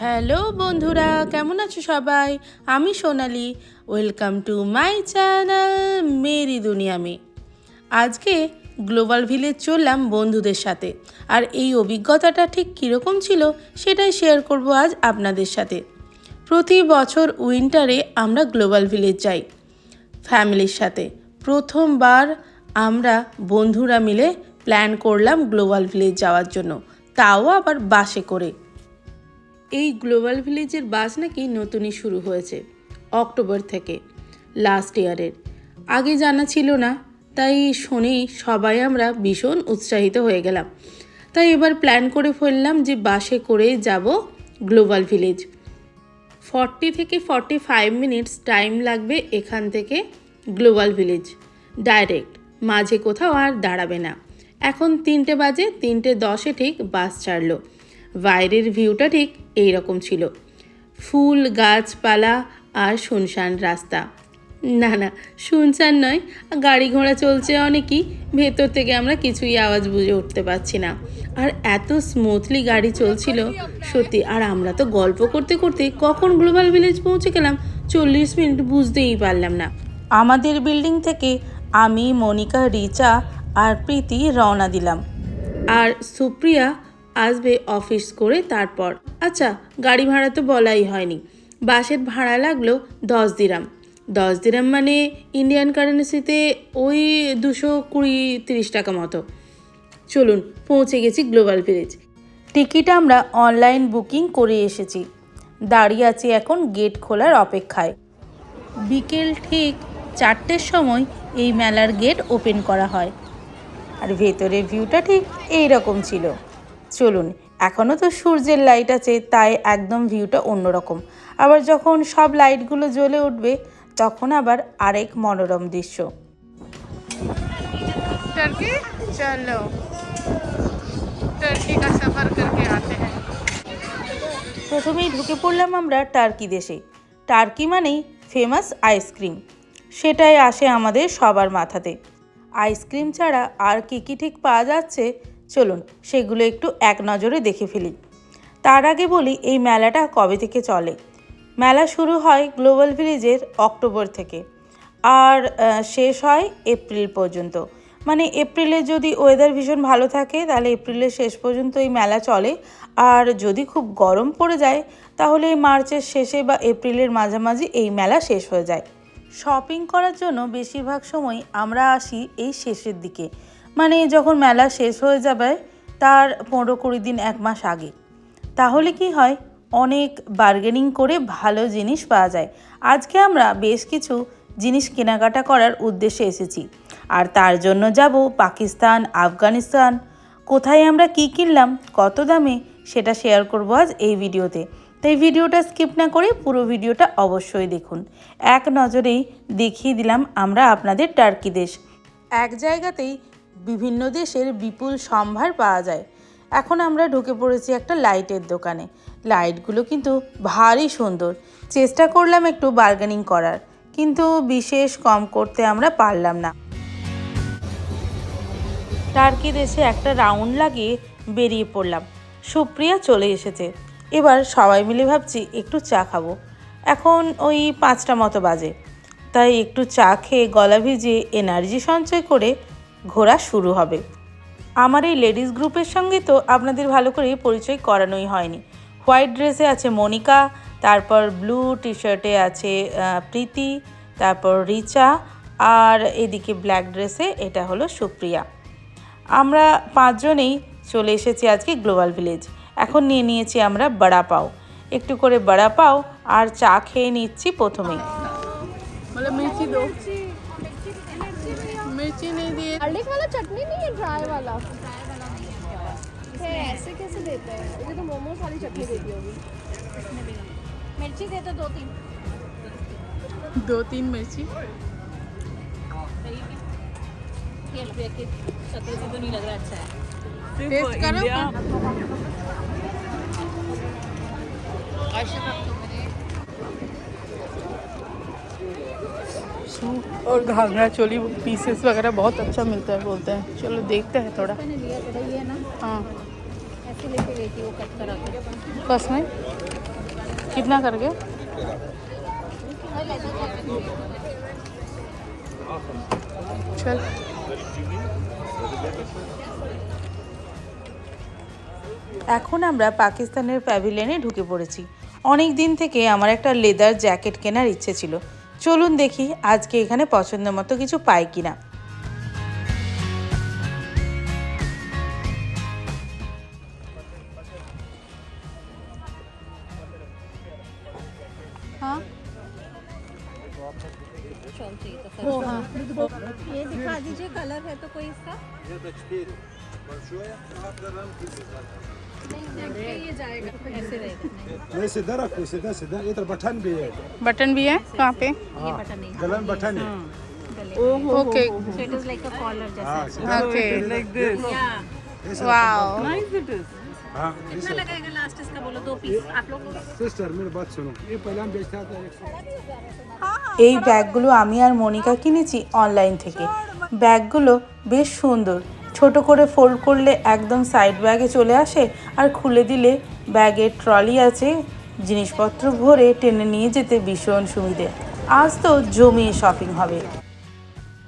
Hello বন্ধুরা, কেমন আছো সবাই? আমি Sonali. Welcome to my channel Meri Duniya Mein. আজকে গ্লোবাল ভিলেজ চললাম বন্ধুদের সাথে। আর এই অভিজ্ঞতাটা ঠিক কীরকম ছিল সেটাই শেয়ার করব আজ আপনাদের সাথে। প্রতি বছর উইন্টারে আমরা গ্লোবাল ভিলেজ যাই ফ্যামিলির সাথে। প্রথমবার আমরা বন্ধুরা মিলে প্ল্যান করলাম গ্লোবাল ভিলেজ যাওয়ার জন্য। তাও আবার বাসে করে। এই গ্লোবাল ভিলেজের বাস নাকি নতুনই শুরু হয়েছে, অক্টোবর থেকে লাস্ট ইয়ারের আগে জানা ছিল না, তাই শুনেই সবাই আমরা ভীষণ উৎসাহিত হয়ে গেলাম। তাই এবার প্ল্যান করে ফেললাম যে বাসে করে যাব গ্লোবাল ভিলেজ। ফর্টি থেকে ফর্টি ফাইভ মিনিটস টাইম লাগবে এখান থেকে গ্লোবাল ভিলেজ। ডাইরেক্ট মাঝে কোথাও আর দাঁড়াবে না। এখন তিনটে বাজে, তিনটে দশে ঠিক বাস ছাড়লো। বাইরের ভিউটা ঠিক এই রকম ছিল। ফুল, গাছপালা আর শুনশান রাস্তা। না না, শুনশান নয়, গাড়ি ঘোড়া চলছে অনেকই, ভেতর থেকে আমরা কিছুই আওয়াজ বুঝে উঠতে পারছি না। আর এত স্মুথলি গাড়ি চলছিল, সত্যি, আর আমরা তো গল্প করতে করতে কখন গ্লোবাল ভিলেজ পৌঁছে গেলাম, চল্লিশ মিনিট বুঝতেই পারলাম না। আমাদের বিল্ডিং থেকে আমি, মনিকা, রিচা আর প্রীতি রওনা দিলাম। আর সুপ্রিয়া আসবে অফিস করে তারপর। আচ্ছা গাড়ি ভাড়া তো বলাই হয়নি। বাসের ভাড়া লাগল দশ দিরাম। দশ দিরাম মানে ইন্ডিয়ান কারেন্সিতে ওই দুশো কুড়ি তিরিশ টাকা মতো। চলুন, পৌঁছে গেছি গ্লোবাল ভিলেজ টিকিট আমরা অনলাইন বুকিং করে এসেছি। দাঁড়িয়ে আছি এখন গেট খোলার অপেক্ষায়। বিকেল ঠিক চারটের সময় এই মেলার গেট ওপেন করা হয়। আর ভেতরের ভিউটা ঠিক এই রকম ছিল। চলুন এখনও তো সূর্যের লাইট আছে তাই একদম ভিউটা অন্যরকম আবার যখন সব লাইটগুলো জ্বলে উঠবে তখন আবার আরেক মনোরম দৃশ্য टर्की चलो टर्की का सफर करके आते हैं প্রথমেই ঢুকে পড়লাম আমরা টার্কি দেশে টার্কি মানেই ফেমাস আইসক্রিম সেটাই আসে আমাদের সবার মাথাতে আইসক্রিম ছাড়া আর কী কী ঠিক পাওয়া যাচ্ছে চলুন সেগুলো একটু এক নজরে দেখে ফেলি। তার আগে বলি এই মেলাটা কবে থেকে চলে? মেলা শুরু হয় গ্লোবাল ভিলেজের অক্টোবর থেকে আর শেষ হয় এপ্রিল পর্যন্ত। মানে এপ্রিলে যদি ওয়েদার ভীষণ ভালো থাকে, তাহলে এপ্রিলের শেষ পর্যন্ত এই মেলা চলে। আর যদি খুব গরম পড়ে যায়, তাহলে এই মার্চের শেষে বা এপ্রিলের মাঝামাঝি এই মেলা শেষ হয়ে যায়। শপিং করার জন্য বেশিরভাগ সময় আমরা আসি এই শেষের দিকে। মানে যখন মেলা শেষ হয়ে যাবে, তার পনেরো কুড়ি দিন এক মাস আগে। তাহলে কি হয়? অনেক বার্গেনিং করে ভালো জিনিস পাওয়া যায়। আজকে আমরা বেশ কিছু জিনিস কেনাকাটা করার উদ্দেশ্যে এসেছি। আর তার জন্য যাব পাকিস্তান, আফগানিস্তান। কোথায় আমরা কি কিনলাম, কত দামে, সেটা শেয়ার করব আজ এই ভিডিওতে। তাই ভিডিওটা স্কিপ না করে পুরো ভিডিওটা অবশ্যই দেখুন। এক নজরেই দেখিয়ে দিলাম আমরা আপনাদের টার্কি দেশ। এক জায়গাতেই বিভিন্ন দেশের বিপুল সম্ভার পাওয়া যায়। এখন আমরা ঢুকে পড়েছি একটা লাইটের দোকানে। লাইটগুলো কিন্তু ভারী সুন্দর। চেষ্টা করলাম একটু বার্গেনিং করার, কিন্তু বিশেষ কম করতে আমরা পারলাম না। টার্কি দেশে একটা রাউন্ড লাগিয়ে বেরিয়ে পড়লাম। সুপ্রিয়া চলে এসেছে। এবার সবাই মিলে ভাবছি একটু চা খাব। এখন ওই পাঁচটা মতো বাজে। তাই একটু চা খেয়ে গলা ভিজিয়ে এনার্জি সঞ্চয় করে ঘোরা শুরু হবে। আমার এই লেডিস গ্রুপের সঙ্গে তো আপনাদের ভালো করে পরিচয় করানোই হয়নি। হোয়াইট ড্রেসে আছে মনিকা, তারপর ব্লু টি শার্টে আছে প্রীতি, তারপর রিচা, আর এদিকে ব্ল্যাক ড্রেসে এটা হলো সুপ্রিয়া। আমরা পাঁচজনেই চলে এসেছি আজকে গ্লোবাল ভিলেজ। এখন নিয়ে নিয়েছি আমরা বড়া পাও। একটু করে বড়া পাও আর চা খেয়ে নিচ্ছি প্রথমেই। দো। मिर्ची नहीं दिए। गार्लिक वाला चटनी नहीं है ड्राई वाला? है ऐसे कैसे देते हैं? ये तो मोमोज वाली चटनी देती होगी। मिर्ची देते दो तीन। दो तीन मिर्ची। ये लग रहा टेस्ट करो। और घाघरा चोली पीसेस वगैरह बहुत अच्छा मिलता है बोलते हैं चलो देखते हैं थोड़ा मैंने लिया थोड़ा ये ना हाँ ऐसे लेके गई थी वो कट करा के बस में कितना करके चल এখন আমরা পাকিস্তানের প্যাভিলিয়নে ঢুকে পড়েছি অনেক দিন থেকে আমার একটা লেদার জ্যাকেট কেনার ইচ্ছে ছিল চলুন দেখি আজকে এখানে পছন্দ মতো কিছু পাই কিনা हाँ वो हाँ ये दिखा दीजिए कलर है तो कोई इसका नहीं ये जाएगा ऐसे रहेगा नहीं सीधा रखो सीधा सीधा इधर बटन भी है बटन भी है कहाँ पे हाँ गलन बटन है okay So it is like a collar जैसा हाँ सीधा ओके ऐसा वाओ हाँ कितना लगेगा लास्ट इसका बोलो दो पीस आप लोग सिस्टर मेरी बात सुनो ये पहले हम बेचता था एक सौ এই ব্যাগগুলো আমি আর মনিকা কিনেছি অনলাইন থেকে ব্যাগগুলো বেশ সুন্দর ছোট করে ফোল্ড করলে একদম সাইড ব্যাগে চলে আসে আর খুলে দিলে ব্যাগের ট্রলি আছে। জিনিসপত্র ভরে টেনে নিয়ে যেতে ভীষণ সুবিধে। আজ তো জমিয়ে শপিং হবে।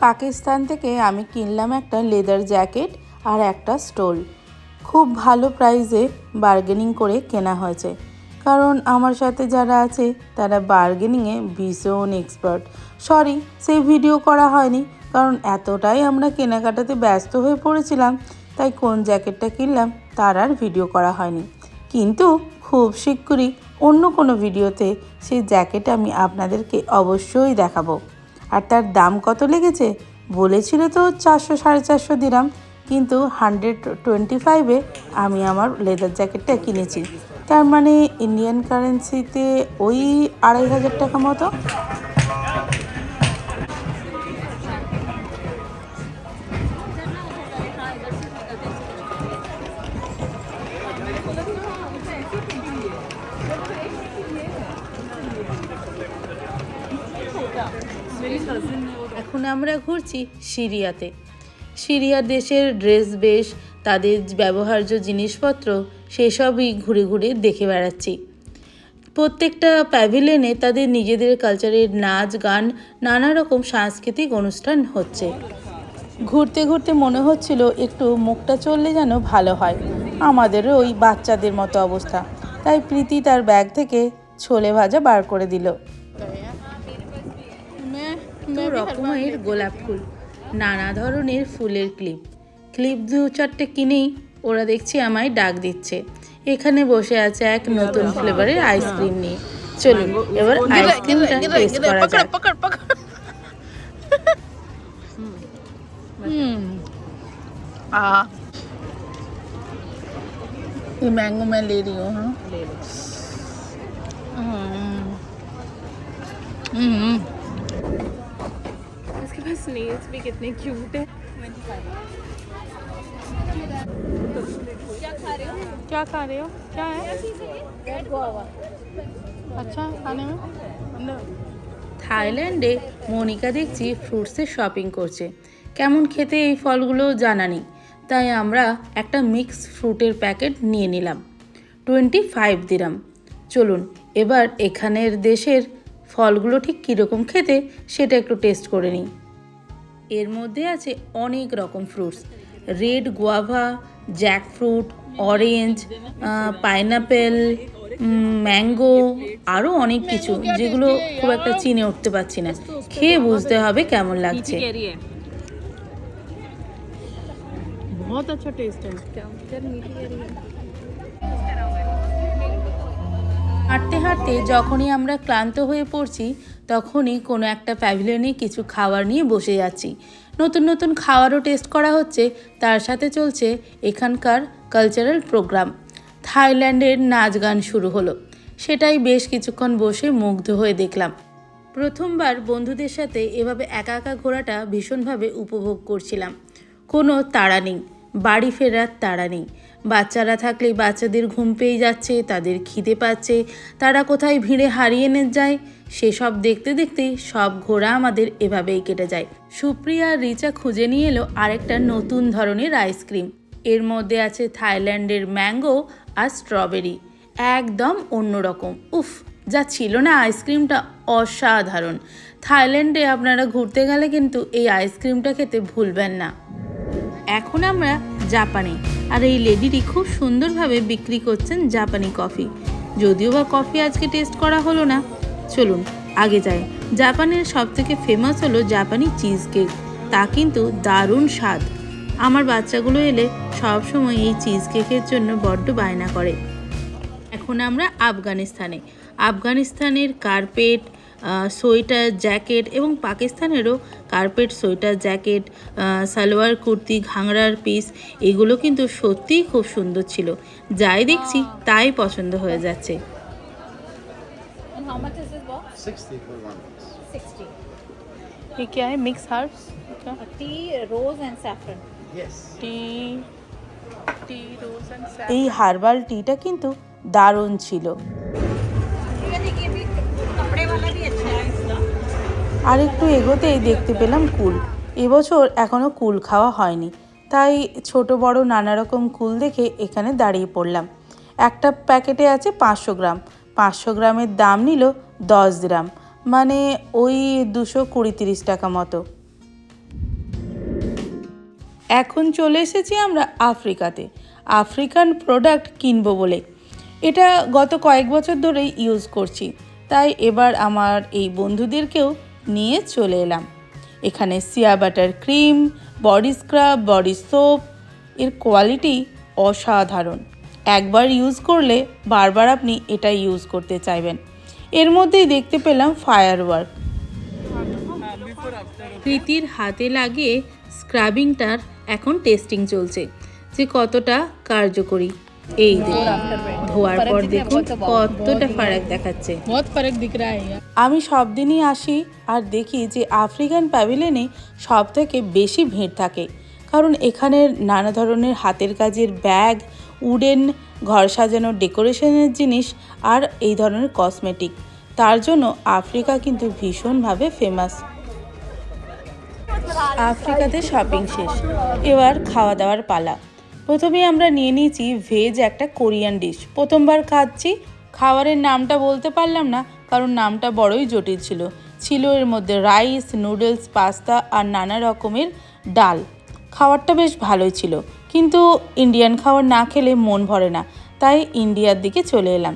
পাকিস্তান থেকে আমি কিনলাম একটা লেদার জ্যাকেট আর একটা স্টোল খুব ভালো প্রাইসে বার্গেনিং করে কেনা হয়েছে। কারণ আমার সাথে যারা আছে, তারা বার্গেনিংয়ে ভীষণ এক্সপার্ট সরি সেই ভিডিও করা হয়নি। কারণ এতটাই আমরা কেনাকাটাতে ব্যস্ত হয়ে পড়েছিলাম, তাই কোন জ্যাকেটটা কিনলাম তার আর ভিডিও করা হয়নি। কিন্তু খুব শীঘ্রই অন্য কোনো ভিডিওতে সেই জ্যাকেট আমি আপনাদেরকে অবশ্যই দেখাবো। আর তার দাম কত লেগেছে? বলেছিল তো চারশো সাড়ে চারশো দিলাম, কিন্তু হান্ড্রেড টোয়েন্টি ফাইভে আমি আমার লেদার জ্যাকেটটা কিনেছি। তার মানে ইন্ডিয়ান কারেন্সিতে ওই আড়াই হাজার টাকা মতো? এখন আমরা ঘুরছি সিরিয়াতে। সিরিয়া দেশের ড্রেস বেশ, তাদের ব্যবহার্য জিনিসপত্র, সেসবই ঘুরে ঘুরে দেখে বেড়াচ্ছি। প্রত্যেকটা প্যাভিলিয়নে তাদের নিজেদের কালচারের নাচ, গান, নানা রকম সাংস্কৃতিক অনুষ্ঠান হচ্ছে। ঘুরতে ঘুরতে মনে হচ্ছিল একটু মুখটা চললে যেন ভালো হয়। আমাদেরও ওই বাচ্চাদের মতো অবস্থা। তাই প্রীতি তার ব্যাগ থেকে ছোলে ভাজা বার করে দিল। मैं তো রকমের গোলাপ ফুল নানা ধরনের ফুলের ক্লিপ ক্লিপ দু চারটে কিনেই ওরা দেখছি আমায় ডাক দিচ্ছে এখানে বসে আছে এক নতুন ফ্লেভারের আইসক্রিম নিয়ে চলুন এবার আইসক্রিমটা টেস্ট করা पकड़ যাক पकड़ पकड़ हम्म आ ये मैंगो मैं ले रही हूँ हाँ हम्म हम्म इसके पास नेल्स भी कितने क्यूट है क्या खा रहे हो क्या खा रहे हो क्या है रेड गुआवा अच्छा खाने में अंदर থাইল্যান্ডে মনিকা দেখছি ফ্রুটসের শপিং করছে কেমন খেতে এই ফলগুলো জানা নেই তাই আমরা একটা মিক্স ফ্রুটের প্যাকেট নিয়ে নিলাম টোয়েন্টি ফাইভ দিরাম চলুন এবার এখানের দেশের ফলগুলো ঠিক কীরকম খেতে সেটা একটু টেস্ট করে নিই এর মধ্যে আছে অনেক রকম fruits red guava jackfruit orange pineapple mango আরও অনেক কিছু যেগুলো খুব একটা চিনে উঠতে পারছি না খেয়ে বুঝতে হবে কেমন লাগছে बहुत अच्छा टेस्ट है হাঁটতে হাঁটতে যখনই আমরা ক্লান্ত হয়ে পড়ছি তখনই কোনো একটা প্যাভিলিয়নে কিছু খাবার নিয়ে বসে যাচ্ছি। নতুন নতুন খাবারও টেস্ট করা হচ্ছে, তার সাথে চলছে এখানকার কালচারাল প্রোগ্রাম। থাইল্যান্ডের নাচ গান শুরু হলো। সেটাই বেশ কিছুক্ষণ বসে মুগ্ধ হয়ে দেখলাম। প্রথমবার বন্ধুদের সাথে এভাবে একা একা ঘোরাটা ভীষণভাবে উপভোগ করছিলাম। কোনো তাড়া নেই, বাড়ি ফেরার তাড়া নেই। বাচ্চারা থাকলে বাচ্চাদের ঘুম পেয়ে যাচ্ছে, তাদের খিদে পাচ্ছে, তারা কোথায় ভিড়ে হারিয়ে নে যায় সেসব দেখতে দেখতে সব ঘোরা আমাদের এভাবেই কেটে যায়। সুপ্রিয়া আর রিচা খুঁজে নিয়ে এলো আরেকটা নতুন ধরনের আইসক্রিম। এর মধ্যে আছে থাইল্যান্ডের ম্যাঙ্গো আর স্ট্রবেরি। একদম অন্যরকম। উফ, যা ছিল না আইসক্রিমটা অসাধারণ। থাইল্যান্ডে আপনারা ঘুরতে গেলে কিন্তু এই আইসক্রিমটা খেতে ভুলবেন না। এখন আমরা জাপানে। আর এই লেডিটি খুব সুন্দরভাবে বিক্রি করছেন জাপানি কফি। যদিও বা কফি আজকে টেস্ট করা হলো না চলুন, আগে যাই। জাপানের সবথেকে ফেমাস হলো জাপানি চিজ কেক তা কিন্তু দারুণ স্বাদ। আমার বাচ্চাগুলো এলে সবসময় এই চিজ কেকের জন্য বড্ড বায়না করে। এখন আমরা আফগানিস্তানে। আফগানিস্তানের কার্পেট সোয়েটার জ্যাকেট এবং পাকিস্তানেরও carpet, sweater jacket salwar kurti, ঘাংরার piece, এগুলো কিন্তু সত্যিই খুব সুন্দর ছিল। যাই দেখছি, তাই পছন্দ হয়ে যাচ্ছে। how much is this box? 60 for one. 60. ये क्या है मिक्स हर्ब्स क्या Tea, rose and saffron. Yes. Tea tea rose and এই হার্বাল টিটা কিন্তু দারুণ ছিল देखिए भी कपड़े वाला भी अच्छा है इसका আর একটু এগোতেই দেখতে পেলাম কুল এবছর এখনও কুল খাওয়া হয়নি তাই ছোট বড় নানা রকম কুল দেখে এখানে দাঁড়িয়ে পড়লাম একটা প্যাকেটে আছে পাঁচশো গ্রাম পাঁচশো গ্রামের দাম নিল দশ গ্রাম মানে ওই দুশো কুড়ি তিরিশ টাকা মতো। এখন চলে এসেছি আমরা আফ্রিকাতে। আফ্রিকান প্রোডাক্ট কিনবো বলে। এটা গত কয়েক বছর ধরেই ইউজ করছি, তাই এবার আমার এই বন্ধুদেরকেও নিয়ে চলে এলাম। এখানে shea butter cream, body scrub, body soap, এর কোয়ালিটি অসাধারণ। একবার ইউজ করলে বারবার আপনি এটা ইউজ করতে চাইবেন। এর মধ্যেই দেখতে পেলাম ফায়ার ওয়ার্ক প্রীতির হাতে লাগিয়ে স্ক্রাবিংটার এখন টেস্টিং চলছে যে কতটা কার্যকরী। এই ধোয়ার পর দেখুন কতটা ফারাক দেখাচ্ছে। আমি সব দিনই আসি আর দেখি যে আফ্রিকান প্যাভিলেনে সব থেকে বেশি ভিড় থাকে কারণ এখানে নানা ধরনের হাতের কাজের ব্যাগ উডেন ঘর সাজানোর ডেকোরেশনের জিনিস আর এই ধরনের কসমেটিক। তার জন্য আফ্রিকা কিন্তু ভীষণভাবে ফেমাস আফ্রিকাতে শপিং শেষ। এবার খাওয়া দাওয়ার পালা। প্রথমেই আমরা নিয়ে নিয়েছি ভেজ একটা কোরিয়ান ডিশ প্রথমবার খাচ্ছি, খাবারের নামটা বলতে পারলাম না, কারণ নামটা বড়ই জটিল ছিল। ছিল এর মধ্যে রাইস নুডলস পাস্তা আর নানা রকমের ডাল। খাবারটা বেশ ভালোই ছিল। কিন্তু ইন্ডিয়ান খাবার না খেলে মন ভরে না। তাই ইন্ডিয়ার দিকে চলে এলাম।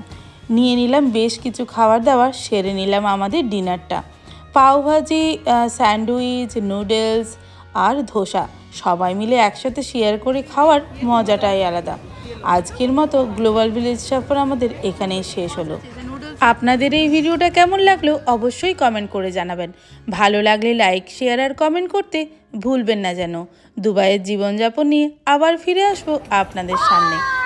নিয়ে নিলাম বেশ কিছু খাবার দাবার, সেরে নিলাম আমাদের ডিনারটা। পাওভাজি স্যান্ডউইচ, নুডলস আর ধোসা সবাই মিলে একসাথে শেয়ার করে খাওয়ার মজাটাই আলাদা। আজকের মতো গ্লোবাল ভিলেজ সফর আমাদের এখানেই শেষ হলো। আপনাদের এই ভিডিওটা কেমন লাগল অবশ্যই কমেন্ট করে জানাবেন। ভালো লাগলে লাইক শেয়ার আর কমেন্ট করতে ভুলবেন না যেন। দুবাইয়ের জীবনযাপন নিয়ে আবার ফিরে আসব আপনাদের সামনে।